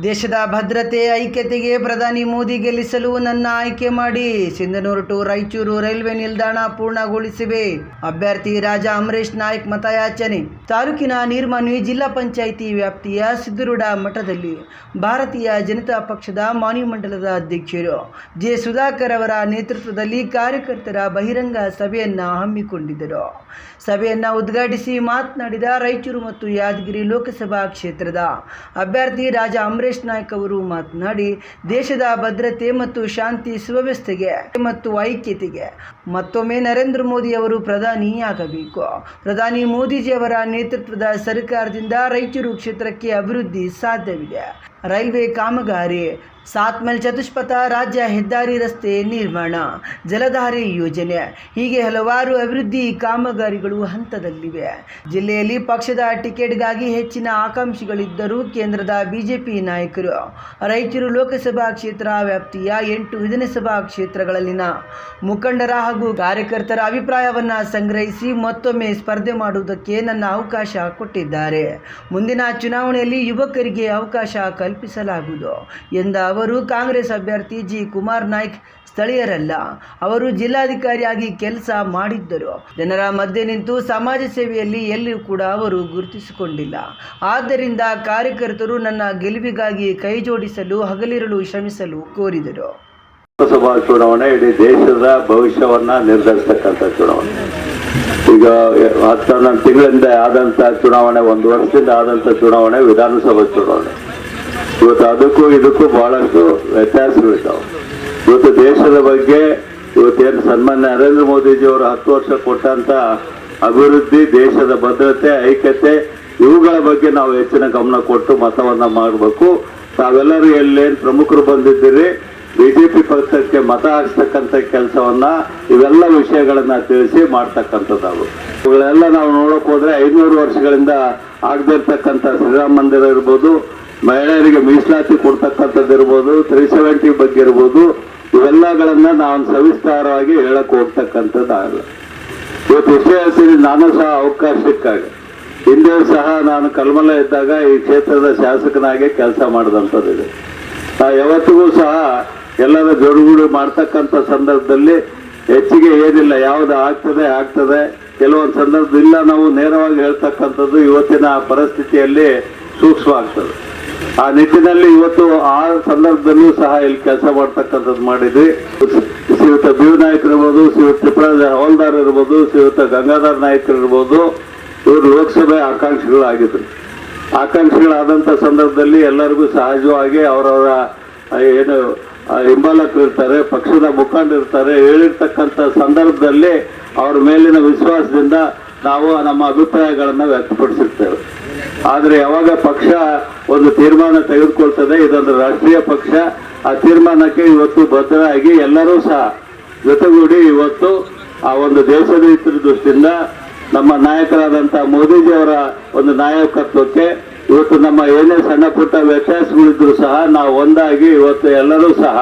ದೇಶದ ಭದ್ರತೆ, ಐಕ್ಯತೆಗೆ ಪ್ರಧಾನಿ ಮೋದಿ ಗೆಲ್ಲಿಸಲು ನನ್ನ ಆಯ್ಕೆ ಮಾಡಿ. ಸಿಂಧನೂರು ಟು ರಾಯಚೂರು ರೈಲ್ವೆ ನಿಲ್ದಾಣ ಪೂರ್ಣಗೊಳಿಸಿವೆ. ಅಭ್ಯರ್ಥಿ ರಾಜ ಅಮರೇಶ್ ನಾಯ್ಕ್ ಮತಯಾಚನೆ. ತಾಲೂಕಿನ ನೀರ್ಮಾನ್ವಿ ಜಿಲ್ಲಾ ಪಂಚಾಯಿತಿ ವ್ಯಾಪ್ತಿಯ ಸಿದ್ಧರೂಢ ಮಠದಲ್ಲಿ ಭಾರತೀಯ ಜನತಾ ಪಕ್ಷದ ಮಾನಿ ಮಂಡಲದ ಅಧ್ಯಕ್ಷರು ಜೆ ಸುಧಾಕರ್ ಅವರ ನೇತೃತ್ವದಲ್ಲಿ ಕಾರ್ಯಕರ್ತರ ಬಹಿರಂಗ ಸಭೆಯನ್ನು ಹಮ್ಮಿಕೊಂಡಿದ್ದರು. ಸಭೆಯನ್ನು ಉದ್ಘಾಟಿಸಿ ಮಾತನಾಡಿದ ರಾಯಚೂರು ಮತ್ತು ಯಾದಗಿರಿ ಲೋಕಸಭಾ ಕ್ಷೇತ್ರದ ಅಭ್ಯರ್ಥಿ ರಾಜ ಅಮರೇಶ್ ನಾಯ್ಕ್ ಅವರು ಮಾತನಾಡಿ, ದೇಶದ ಭದ್ರತೆ ಮತ್ತು ಶಾಂತಿ ಸುವ್ಯವಸ್ಥೆಗೆ ಮತ್ತು ಐಕ್ಯತೆಗೆ ಮತ್ತೊಮ್ಮೆ ನರೇಂದ್ರ ಮೋದಿ ಅವರು ಪ್ರಧಾನಿಯಾಗಬೇಕು. ಪ್ರಧಾನಿ ಮೋದಿಜಿಯವರ ನೇತೃತ್ವದ ಸರ್ಕಾರದಿಂದ ರಾಯಚೂರು ಕ್ಷೇತ್ರಕ್ಕೆ ಅಭಿವೃದ್ಧಿ ಸಾಧ್ಯವಿದೆ. ರೈಲ್ವೆ ಕಾಮಗಾರಿ. ಸಾತ್ಮಲ್ ಚತುಷ್ಪಥ ರಾಜ್ಯ ಹೆದ್ದಾರಿ ರಸ್ತೆ ನಿರ್ಮಾಣ, ಜಲಧಾರೆ ಯೋಜನೆ. ಹೀಗೆ ಹಲವಾರು ಅಭಿವೃದ್ಧಿ ಕಾಮಗಾರಿಗಳು ಹಂತದಲ್ಲಿವೆ. ಜಿಲ್ಲೆಯಲ್ಲಿ ಪಕ್ಷದ ಟಿಕೆಟ್ಗಾಗಿ ಹೆಚ್ಚಿನ ಆಕಾಂಕ್ಷಿಗಳಿದ್ದರೂ ಕೇಂದ್ರದ ಬಿಜೆಪಿ ನಾಯಕರು ರಾಯಚೂರು ಲೋಕಸಭಾ ಕ್ಷೇತ್ರ ವ್ಯಾಪ್ತಿಯ ಎಂಟು ವಿಧಾನಸಭಾ ಕ್ಷೇತ್ರಗಳಲ್ಲಿನ ಮುಖಂಡರ ಹಾಗೂ ಕಾರ್ಯಕರ್ತರ ಅಭಿಪ್ರಾಯವನ್ನು ಸಂಗ್ರಹಿಸಿ ಮತ್ತೊಮ್ಮೆ ಸ್ಪರ್ಧೆ ಮಾಡುವುದಕ್ಕೆ ನನ್ನ ಅವಕಾಶ ಕೊಟ್ಟಿದ್ದಾರೆ. ಮುಂದಿನ ಚುನಾವಣೆಯಲ್ಲಿ ಯುವಕರಿಗೆ ಅವಕಾಶ ಕಲ್ಪಿಸಲಾಗುವುದು ಎಂದ ಅವರು, ಕಾಂಗ್ರೆಸ್ ಅಭ್ಯರ್ಥಿ ಜಿ. ಕುಮಾರ್ ನಾಯ್ಕ್ ಸ್ಥಳೀಯರಲ್ಲ. ಅವರು ಜಿಲ್ಲಾಧಿಕಾರಿಯಾಗಿ ಕೆಲಸ ಮಾಡಿದ್ದರು. ಜನರ ಮಧ್ಯೆ ನಿಂತು ಸಮಾಜ ಸೇವೆಯಲ್ಲಿ ಎಲ್ಲಿಯೂ ಕೂಡ ಅವರು ಗುರುತಿಸಿಕೊಂಡಿಲ್ಲ. ಆದ್ದರಿಂದ ಕಾರ್ಯಕರ್ತರು ನನ್ನ ಗೆಲುವಿಗಾಗಿ ಕೈ ಜೋಡಿಸಲು ಹಗಲಿರಲು ಶ್ರಮಿಸಲು ಕೋರಿದರು. ಲೋಕಸಭಾ ಚುನಾವಣೆ ಇಡೀ ದೇಶದ ಭವಿಷ್ಯವನ್ನ ನಿರ್ಧರಿಸತಕ್ಕಂಥ ಚುನಾವಣೆ. ಈಗ ಹತ್ತು ಹನ್ನೊಂದು ತಿಂಗಳಿಂದ ಆದಂತ ಚುನಾವಣೆ, ಒಂದು ವರ್ಷದಿಂದ ಆದಂತ ಚುನಾವಣೆ, ವಿಧಾನಸಭಾ ಚುನಾವಣೆ. ಇವತ್ತು ಅದಕ್ಕೂ ಇದಕ್ಕೂ ಬಹಳಷ್ಟು ವ್ಯತ್ಯಾಸಗಳಿದ್ದಾವೆ ಇವತ್ತು ದೇಶದ ಬಗ್ಗೆ ಇವತ್ತೇನು ಸನ್ಮಾನ್ಯ ನರೇಂದ್ರ ಮೋದಿಜಿ ಅವರು ಹತ್ತು ವರ್ಷ ಕೊಟ್ಟಂತ ಅಭಿವೃದ್ಧಿ, ದೇಶದ ಭದ್ರತೆ, ಐಕ್ಯತೆ, ಇವುಗಳ ಬಗ್ಗೆ ನಾವು ಹೆಚ್ಚಿನ ಗಮನ ಕೊಟ್ಟು ಮತವನ್ನ ಮಾಡಬೇಕು. ತಾವೆಲ್ಲರೂ ಎಲ್ಲೇನು ಪ್ರಮುಖರು ಬಂದಿದ್ದೀರಿ, ಬಿಜೆಪಿ ಪಕ್ಷಕ್ಕೆ ಮತ ಹಾಕ್ತಕ್ಕಂಥ ಕೆಲಸವನ್ನ, ಇವೆಲ್ಲ ವಿಷಯಗಳನ್ನ ತಿಳಿಸಿ ಮಾಡ್ತಕ್ಕಂಥದ್ದು ಇವುಗಳೆಲ್ಲ ನಾವು ನೋಡಕ್ ಹೋದ್ರೆ ಐನೂರು ವರ್ಷಗಳಿಂದ ಆಗದಿರ್ತಕ್ಕಂಥ ಶ್ರೀರಾಮ ಮಂದಿರ ಇರ್ಬೋದು ಮಹಿಳೆಯರಿಗೆ ಮೀಸಲಾತಿ ಕೊಡ್ತಕ್ಕಂಥದ್ದು ಇರ್ಬೋದು ತ್ರೀ ಸೆವೆಂಟಿ ಬಗ್ಗೆ ಇರ್ಬೋದು, ಇವೆಲ್ಲಗಳನ್ನ ನಾನು ಸವಿಸ್ತಾರವಾಗಿ ಹೇಳಕ್ ಹೋಗ್ತಕ್ಕಂಥದ್ದಾಗಲ್ಲ. ಇವತ್ತು ವಿಷಯ ನಾನು ಸಹ ಅವಕಾಶ ಸಿಕ್ಕಾಗ ಹಿಂದೆ ಸಹ ನಾನು ಕಲ್ಮಲ ಇದ್ದಾಗ ಈ ಕ್ಷೇತ್ರದ ಶಾಸಕನಾಗೆ ಕೆಲಸ ಮಾಡಿದಂಥದ್ದಿದೆ. ನಾ ಯಾವತ್ತಿಗೂ ಸಹ ಎಲ್ಲರ ಜೋಡುಗೂಡು ಮಾಡ್ತಕ್ಕಂಥ ಸಂದರ್ಭದಲ್ಲಿ ಹೆಚ್ಚಿಗೆ ಏನಿಲ್ಲ, ಯಾವ್ದು ಆಗ್ತದೆ ಆಗ್ತದೆ. ಕೆಲವೊಂದು ಸಂದರ್ಭದಿಂದ ನಾವು ನೇರವಾಗಿ ಹೇಳ್ತಕ್ಕಂಥದ್ದು ಇವತ್ತಿನ ಪರಿಸ್ಥಿತಿಯಲ್ಲಿ ಸೂಕ್ಷ್ಮ ಆಗ್ತದೆ. ಆ ನಿಟ್ಟಿನಲ್ಲಿ ಇವತ್ತು ಆ ಸಂದರ್ಭದಲ್ಲೂ ಸಹ ಇಲ್ಲಿ ಕೆಲಸ ಮಾಡ್ತಕ್ಕಂಥದ್ದು ಮಾಡಿದ್ವಿ. ಶ್ರೀಯುತ ಬಿಯು ನಾಯಕ್ ಇರ್ಬೋದು, ಶ್ರೀಯುತ ತ್ರಿಪುರ ಹವಲ್ದಾರ್ ಇರ್ಬೋದು, ಶ್ರೀಯುತ ಗಂಗಾಧರ್ ನಾಯಕರು ಇರ್ಬೋದು, ಇವರು ಲೋಕಸಭೆ ಆಕಾಂಕ್ಷಿಗಳಾಗಿದ್ರು. ಆಕಾಂಕ್ಷಿಗಳಾದಂಥ ಸಂದರ್ಭದಲ್ಲಿ ಎಲ್ಲರಿಗೂ ಸಹಜವಾಗಿ ಅವರವರ ಏನು ಹಿಂಬಾಲಕರು ಇರ್ತಾರೆ, ಪಕ್ಷದ ಮುಖಂಡ ಇರ್ತಾರೆ, ಹೇಳಿರ್ತಕ್ಕಂಥ ಸಂದರ್ಭದಲ್ಲಿ ಅವ್ರ ಮೇಲಿನ ವಿಶ್ವಾಸದಿಂದ ನಾವು ನಮ್ಮ ಅಭಿಪ್ರಾಯಗಳನ್ನು ವ್ಯಕ್ತಪಡಿಸಿರ್ತೇವೆ. ಆದರೆ ಯಾವಾಗ ಪಕ್ಷ ಒಂದು ತೀರ್ಮಾನ ತೆಗೆದುಕೊಳ್ತದೆ, ಇದೊಂದು ರಾಷ್ಟ್ರೀಯ ಪಕ್ಷ, ಆ ತೀರ್ಮಾನಕ್ಕೆ ಇವತ್ತು ಬದ್ಧರಾಗಿ ಎಲ್ಲರೂ ಸಹ ಜೊತೆಗೂಡಿ ಇವತ್ತು ಆ ಒಂದು ದೇಶದ ದೃಷ್ಟಿಯಿಂದ ನಮ್ಮ ನಾಯಕರಾದಂಥ ಮೋದಿಜಿಯವರ ಒಂದು ನಾಯಕತ್ವಕ್ಕೆ ಇವತ್ತು ನಮ್ಮ ಏನೇ ಸಣ್ಣ ಪುಟ್ಟ ವ್ಯತ್ಯಾಸಗಳಿದ್ರು ಸಹ ನಾವು ಒಂದಾಗಿ ಇವತ್ತು ಎಲ್ಲರೂ ಸಹ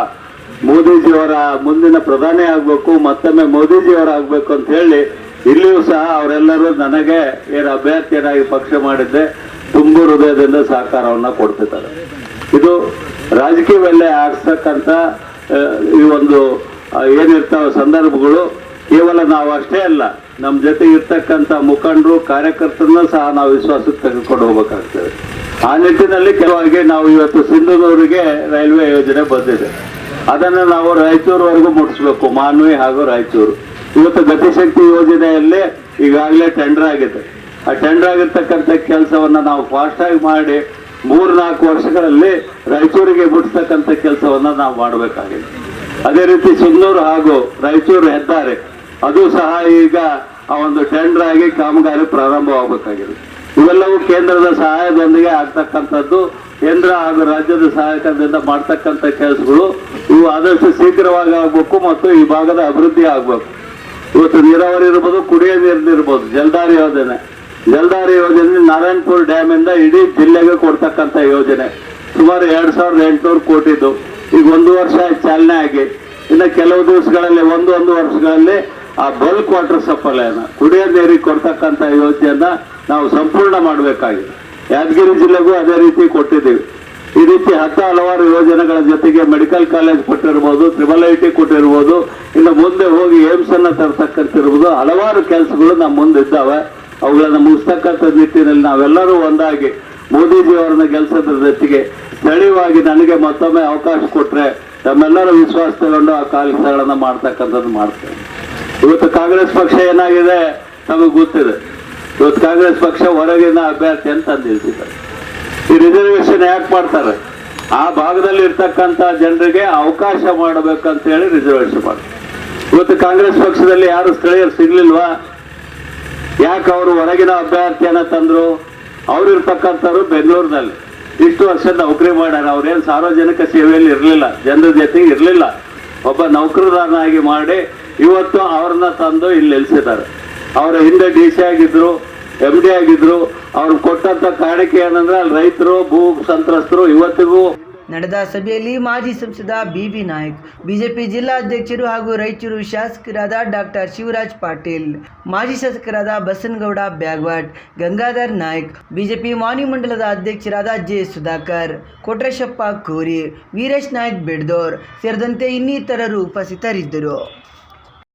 ಮೋದಿಜಿಯವರ ಮುಂದಿನ ಪ್ರಧಾನಿ ಆಗಬೇಕು, ಮತ್ತೊಮ್ಮೆ ಮೋದಿಜಿಯವರ ಆಗಬೇಕು ಅಂತ ಹೇಳಿ ಇಲ್ಲಿಯೂ ಸಹ ಅವರೆಲ್ಲರೂ ನನಗೆ ಏನು ಅಭ್ಯರ್ಥಿಯನ್ನಾಗಿ ಪಕ್ಷ ಮಾಡಿದ್ದೆ ತುಂಬ ಹೃದಯದಿಂದ ಸಹಕಾರವನ್ನ ಕೊಡ್ತಿದ್ದಾರೆ. ಇದು ರಾಜಕೀಯದಲ್ಲೇ ಆಗ್ತಕ್ಕಂಥ ಆ, ಈ ಒಂದು ಏನಿರ್ತಾವ ಸಂದರ್ಭಗಳು ಕೇವಲ ನಾವು ಅಷ್ಟೇ ಅಲ್ಲ ನಮ್ಮ ಜೊತೆ ಇರ್ತಕ್ಕಂಥ ಮುಖಂಡರು ಕಾರ್ಯಕರ್ತರನ್ನ ಸಹ ನಾವು ವಿಶ್ವಾಸಕ್ಕೆ ತೆಗೆದುಕೊಂಡು ಹೋಗ್ಬೇಕಾಗ್ತದೆ. ಆ ನಿಟ್ಟಿನಲ್ಲಿ ಕೆಲವಾಗಿ ನಾವು ಇವತ್ತು ಸಿಂಧುನೂರಿಗೆ ರೈಲ್ವೆ ಯೋಜನೆ ಬಂದಿದೆ. ಅದನ್ನು ನಾವು ರಾಯಚೂರುವರೆಗೂ ಮುಟ್ಟಿಸ್ಬೇಕು ಮಾನ್ವಿ ಹಾಗೂ ರಾಯಚೂರು. ಇವತ್ತು ಗತಿಶಕ್ತಿ ಯೋಜನೆಯಲ್ಲಿ ಈಗಾಗಲೇ ಟೆಂಡರ್ ಆಗಿದೆ. ಆ ಟೆಂಡರ್ ಆಗಿರ್ತಕ್ಕಂಥ ಕೆಲಸವನ್ನ ನಾವು ಫಾಸ್ಟ್ ಆಗಿ ಮಾಡಿ ಮೂರು ನಾಲ್ಕು ವರ್ಷಗಳಲ್ಲಿ ರಾಯಚೂರಿಗೆ ಮುಟ್ಟಿಸ್ತಕ್ಕಂಥ ಕೆಲಸವನ್ನ ನಾವು ಮಾಡಬೇಕಾಗಿದೆ. ಅದೇ ರೀತಿ ಸುಂದೂರು ಹಾಗೂ ರಾಯಚೂರು ಹೆದ್ದಾರಿ, ಅದು ಸಹ ಈಗ ಆ ಒಂದು ಟೆಂಡರ್ ಆಗಿ ಕಾಮಗಾರಿ ಪ್ರಾರಂಭವಾಗಬೇಕಾಗಿದೆ. ಇವೆಲ್ಲವೂ ಕೇಂದ್ರದ ಸಹಾಯದೊಂದಿಗೆ ಆಗ್ತಕ್ಕಂಥದ್ದು, ಕೇಂದ್ರ ಹಾಗೂ ರಾಜ್ಯದ ಸಹಾಯಕದಿಂದ ಮಾಡ್ತಕ್ಕಂಥ ಕೆಲಸಗಳು, ಇವು ಆದಷ್ಟು ಶೀಘ್ರವಾಗಿ ಆಗಬೇಕು ಮತ್ತು ಈ ಭಾಗದ ಅಭಿವೃದ್ಧಿ ಆಗ್ಬೇಕು. ಇವತ್ತು ನೀರಾವರಿ ಇರ್ಬೋದು, ಕುಡಿಯೋ ಇರ್ಬೋದು, ಜಲ್ದಾರಿ ಯೋಜನೆ. ಜಲ್ದಾರಿ ಯೋಜನೆ ನಾರಾಯಣಪುರ ಡ್ಯಾಮ್ ಇಂದ ಇಡೀ ಜಿಲ್ಲೆಗೆ ಕೊಡ್ತಕ್ಕಂಥ ಯೋಜನೆ. ಸುಮಾರು ಎರಡ್ ಸಾವಿರದ ಎಂಟುನೂರು ಕೋಟಿದ್ದು. ಈಗ ಒಂದು ವರ್ಷ ಚಾಲನೆ ಆಗಿ. ಇನ್ನು ಕೆಲವು ದಿವಸಗಳಲ್ಲಿ, ಒಂದು ಒಂದು ವರ್ಷಗಳಲ್ಲಿ ಆ ಬಲ್ಕ್ ವಾಟರ್ ಸಪ್ಲೈನ, ಕುಡಿಯೋ ನೀರಿಗೆ ಕೊಡ್ತಕ್ಕಂಥ ಯೋಜನೆಯನ್ನ ನಾವು ಸಂಪೂರ್ಣ ಮಾಡಬೇಕಾಗಿದೆ. ಯಾದಗಿರಿ ಜಿಲ್ಲೆಗೂ ಅದೇ ರೀತಿ ಕೊಟ್ಟಿದ್ದೀವಿ. ಈ ರೀತಿ ಹತ್ತ ಹಲವಾರು ಯೋಜನೆಗಳ ಜೊತೆಗೆ ಮೆಡಿಕಲ್ ಕಾಲೇಜ್ ಕೊಟ್ಟಿರ್ಬೋದು ಟ್ರಿಬಲ್ ಐ ಟಿ ಕೊಟ್ಟಿರ್ಬೋದು, ಇನ್ನು ಮುಂದೆ ಹೋಗಿ ಏಮ್ಸ್ ಅನ್ನ ತರ್ತಕ್ಕಂತಿರ್ಬೋದು, ಹಲವಾರು ಕೆಲಸಗಳು ನಮ್ಮ ಮುಂದೆ ಇದ್ದಾವೆ ಅವುಗಳನ್ನ ಮುಗಿಸ್ತಕ್ಕಂಥ ನಿಟ್ಟಿನಲ್ಲಿ ನಾವೆಲ್ಲರೂ ಒಂದಾಗಿ ಮೋದಿಜಿ ಅವರನ್ನ ಗೆಲ್ಸೋದ್ರ ಜೊತೆಗೆ ಸ್ಥಳೀಯವಾಗಿ ನನಗೆ ಮತ್ತೊಮ್ಮೆ ಅವಕಾಶ ಕೊಟ್ರೆ ತಮ್ಮೆಲ್ಲರ ವಿಶ್ವಾಸ ತಗೊಂಡು ಆ ಕೆಲಸಗಳನ್ನ ಮಾಡ್ತಕ್ಕಂಥದ್ದು ಮಾಡ್ತೇವೆ. ಇವತ್ತು ಕಾಂಗ್ರೆಸ್ ಪಕ್ಷ ಏನಾಗಿದೆ? ನಮಗೆ ಗೊತ್ತಿದೆ. ಇವತ್ತು ಕಾಂಗ್ರೆಸ್ ಪಕ್ಷ ಹೊರಗಿನ ಅಭ್ಯರ್ಥಿ ಅಂತ ನಿಲ್ಸಿದ್ದಾರೆ ಈ ರಿಸರ್ವೇಶನ್ ಯಾಕೆ ಮಾಡ್ತಾರೆ? ಆ ಭಾಗದಲ್ಲಿ ಇರ್ತಕ್ಕಂಥ ಜನರಿಗೆ ಅವಕಾಶ ಮಾಡಬೇಕಂತ ಹೇಳಿ ರಿಸರ್ವೇಶನ್ ಮಾಡ್ತಾರೆ. ಇವತ್ತು ಕಾಂಗ್ರೆಸ್ ಪಕ್ಷದಲ್ಲಿ ಯಾರು ಸ್ಥಳೀಯರು ಸಿಗ್ಲಿಲ್ವಾ? ಯಾಕೆ ಅವರು ಹೊರಗಿನ ಅಭ್ಯರ್ಥಿಯನ್ನ ತಂದ್ರು? ಅವ್ರು ಇರ್ತಕ್ಕಂಥವ್ರು ಬೆಂಗಳೂರಿನಲ್ಲಿ. ಇಷ್ಟು ವರ್ಷ ನೌಕರಿ ಮಾಡ್ಯಾರ. ಅವ್ರೇನು ಸಾರ್ವಜನಿಕ ಸೇವೆಯಲ್ಲಿ ಇರಲಿಲ್ಲ. ಜನರ ಜೊತೆಗೆ ಇರಲಿಲ್ಲ. ಒಬ್ಬ ನೌಕರರನ್ನಾಗಿ ಮಾಡಿ ಇವತ್ತು ಅವ್ರನ್ನ ತಂದು ಇಲ್ಲಿ ನೆಲೆಸಿದ್ದಾರೆ. ಅವರ ಹಿಂದೆ ಡಿ ಸಿ ಆಗಿದ್ರು. ಎಂ ಡಿ ಆಗಿದ್ರು, ಅವ್ರು ಕೊಟ್ಟಂತ ಕಾರಣಕ್ಕೆ ಏನಂದ್ರೆ ಅಲ್ಲಿ ರೈತರು, ಭೂ ಸಂತ್ರಸ್ತರು ಇವತ್ತಿಗೂ ನಡೆದ ಸಭೆಯಲ್ಲಿ ಮಾಜಿ ಸಂಸದ ಬಿ ವಿ ನಾಯಕ್, ಬಿಜೆಪಿ ಜಿಲ್ಲಾಧ್ಯಕ್ಷರು ಹಾಗೂ ರಾಯಚೂರು ಶಾಸಕರಾದ ಡಾಕ್ಟರ್ ಶಿವರಾಜ್ ಪಾಟೀಲ್, ಮಾಜಿ ಶಾಸಕರಾದ ಬಸನಗೌಡ ಬ್ಯಾಗ್ವಾಟ್ ಗಂಗಾಧರ್ ನಾಯಕ್, ಬಿಜೆಪಿ ಮಾನಿ ಮಂಡಲದ ಅಧ್ಯಕ್ಷರಾದ ಜೆ ಸುಧಾಕರ್, ಕೊಟ್ರೇಶಪ್ಪ ಕೋರಿ, ವೀರೇಶ್ ನಾಯಕ್ ಬಿಡ್ದೋರ್ ಸೇರಿದಂತೆ ಇನ್ನಿತರರು ಉಪಸ್ಥಿತರಿದ್ದರು.